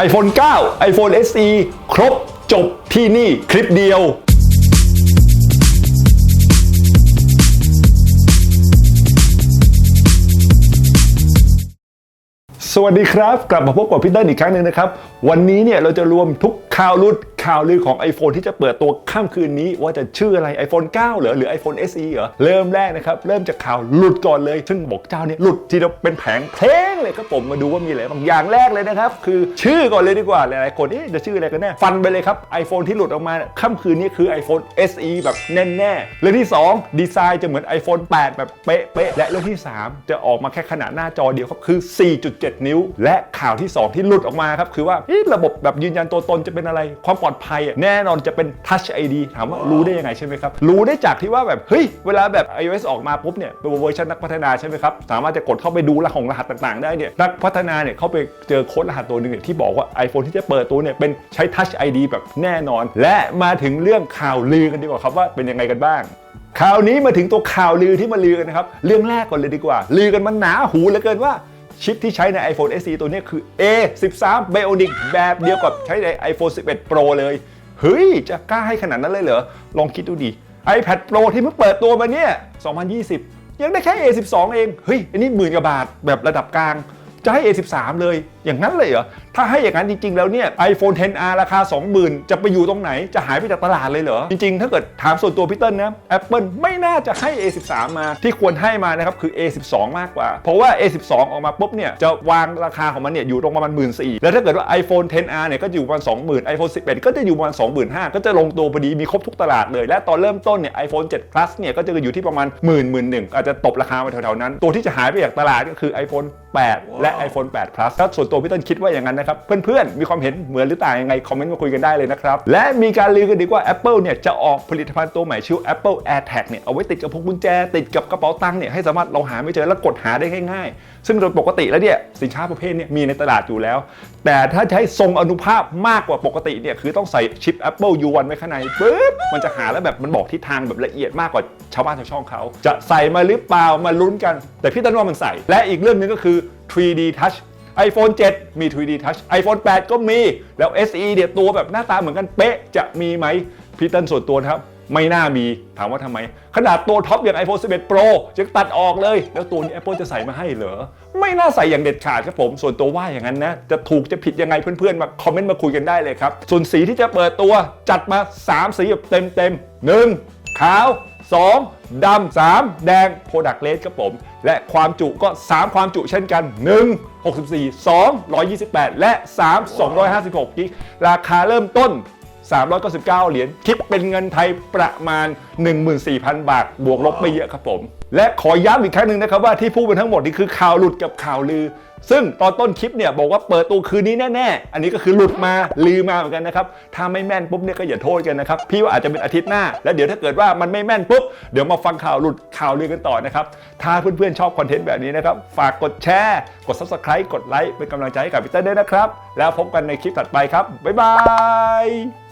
iPhone 9 iPhone SE ครบจบที่นี่คลิปเดียว สวัสดีครับ กลับมาพบกับพี่เต้นอีกครั้งหนึ่งนะครับ วันนี้เนี่ยเราจะรวมทุกข่าวรุด ข่าวลือของ iPhone ที่จะเปิดตัวค่ำคืนนี้ ว่าจะชื่ออะไร iPhone 9เหรอหรือ iPhone SE เหรอเริ่มแรกนะครับ เริ่มจากข่าวหลุดก่อนเลย ซึ่งบอกเจ้าเนี่ยหลุดทีเดียวเป็นแผงเพลงเลยครับผมมาดูว่ามีอะไรบางอย่างแรกเลยนะครับ คือชื่อก่อนเลยดีกว่าหลายๆคนเอ๊ะจะชื่ออะไรกันแน่ฟันไปเลยครับ iPhone ที่หลุดออกมาค่ำคืนนี้คือ iPhone SE แบบแน่ๆเรื่องที่สองดีไซน์จะเหมือน iPhone 8 แบบเป๊ะๆและเรื่องที่สามจะออกมาแค่ขนาดหน้าจอเดียวครับคือ 4.7 นิ้ว และข่าวที่ 2 ที่หลุดออกมาครับคือว่าระบบแบบยืนยันตัวตนจะเป็นอะไรความปลอดภัยแน่นอนจะเป็น Touch ID ถามว่ารู้ได้ยังไงใช่ไหมครับ รู้ได้จากที่ว่าแบบ เฮ้ย เวลาแบบ iOS ออกมาปุ๊บเนี่ยเป็นเวอร์ชันนักพัฒนาใช่ไหมครับ สามารถจะกดเข้าไปดูรหัสของรหัสต่างๆ ได้เนี่ยนักพัฒนาเนี่ยเขาไปเจอโค้ดรหัสตัวหนึ่งเนี่ยที่บอกว่า iPhone ที่จะเปิดตัวเนี่ยเป็นใช้ Touch ID แบบแน่นอน และมาถึงเรื่องข่าวลือกันดีกว่าครับว่าเป็นยังไงกันบ้างข่าวนี้มาถึงตัวข่าวลือที่มาลือกันนะครับ เรื่องแรกก่อนเลยดีกว่า ลือกันมันหนาหูเหลือเกินว่า ชิปที่ใช้ใน iPhone SE ตัวนี้คือ A13 Bionic แบบเดียวกับใช้ใน iPhone 11 Pro เลย เฮ้ย จะกล้าให้ขนาดนั้นเลยเหรอ ลองคิดดูดิ iPad Pro ที่เพิ่งเปิดตัวมาเนี่ย 2020 ยังได้แค่ A12 เอง เฮ้ย อันนี้หมื่นกว่าบาทแบบระดับกลาง จะให้ A13 เลย อย่างนั้นเลยเหรอ ถ้าให้อย่างนั้นจริง ๆ แล้วเนี่ย iPhone 10R ราคา 20,000 จะไปอยู่ตรงไหน จะหายไปจากตลาดเลยเหรอ จริง ๆ ถ้าเกิดถามส่วนตัวพี่เติ้ลนะ Apple ไม่น่าจะให้ A13 มาที่ควรให้มานะครับ คือ A12 มากกว่า เพราะว่า A12 ออกมาปุ๊บเนี่ย จะวางราคาของมันเนี่ยอยู่ตรงประมาณ 1 4 0 0 0แล้วถ้าเกิดว่า iPhone 10R เนี่ยก็จะอยู่ประมาณ20,000 iPhone 11 ก็จะอยู่ประมาณ25,000ก็จะลงตัวพอดีมีครบทุกตลาดเลย และตอนเริ่มต้นเนี่ย iPhone 7 Plus เนี่ยก็จะอยู่ที่ประมาณ1 0 0 0 0 1 0 0อาจจะตบราคามาแถวๆนั้น ตัวที่จะหายไปจากตลาดก็คือ iPhone 8 และ iPhone 8 Plus ถ้าส่วนตัวพี่ต้นคิดว่าอย่างนั้นนะครับ เพื่อนๆ มีความเห็นเหมือนหรือต่างยังไง คอมเมนต์มาคุยกันได้เลยนะครับ และมีการลือกันดีกว่า Apple เนี่ยจะออกผลิตภัณฑ์ตัวใหม่ชื่อ Apple AirTag เนี่ยเอาไว้ติดกับพวกกุญแจ ติดกับกระเป๋าตังค์เนี่ยให้สามารถเราหาไม่เจอแล้วกดหาได้ง่ายๆ ซึ่งโดยปกติแล้วเนี่ยสินค้าประเภทเนี้มีในตลาดอยู่แล้ว แต่ถ้าจะให้ทรงอนุภาพมากกว่าปกติเนี่ยคือต้องใส่ชิป Apple U1 ไว้ข้างในปึ๊บมันจะหาแล้วแบบมันบอกทิศทางแบบละเอียดมากกว่าชาวบ้านชาวช่องเขาจะใส่มาหรือเปล่ามาลุ้นกัน แต่พี่ต้นว่ามันใส่ และอีกเรื่องนึงก็คือ 3D Touch iPhone 7 มี 3D Touch iPhone 8 ก็มีแล้ว SE เนี่ยตัวแบบหน้าตาเหมือนกันเป๊ะจะมีไหมพี่เต้นส่วนตัวนะครับไม่น่ามีถามว่าทำไม ขนาดตัวท็อปอย่าง iPhone 11 Pro จะตัดออกเลย แล้วตัวนี้ Apple จะใส่มาให้เหรอ ไม่น่าใส่อย่างเด็ดขาดครับผม ส่วนตัวว่าอย่างนั้นนะ จะถูกจะผิดยังไงเพื่อนๆ มาคอมเมนต์มาคุยกันได้เลยครับ ส่วนสีที่จะเปิดตัวจัดมา 3 สีแบบเต็มๆหนึ่งขาว 2ดำ3แดง Product Red ครับผม และความจุก็ 3 ความจุเช่นกัน 1 64 2 128 และ 3 256กิกราคาเริ่มต้น 399 เหรียญคิดเป็นเงินไทยประมาณ 14,000 บาท บวกลบไม่เยอะครับผม และขอย้ำอีกครั้งหนึ่งนะครับว่าที่พูดไปทั้งหมดนี่คือข่าวหลุดกับข่าวลือ ซึ่งตอนต้นคลิปเนี่ยบอกว่าเปิดตัวคืนนี้แน่ๆ อันนี้ก็คือหลุดมาลือมาเหมือนกันนะครับ ถ้าไม่แม่นปุ๊บเนี่ยก็อย่าโทษกันนะครับ พี่ว่าอาจจะเป็นอาทิตย์หน้า แล้วเดี๋ยวถ้าเกิดว่ามันไม่แม่นปุ๊บ เดี๋ยวมาฟังข่าวหลุดข่าวลือกันต่อนะครับ ถ้าเพื่อนๆชอบคอนเทนต์แบบนี้นะครับ ฝากกดแชร์ กด subscribe กดไลค์เป็นกำลังใจให้กับพี่เต้ลด้วยนะครับ แล้วพบกันในคลิปถัดไปครับบ๊ายบาย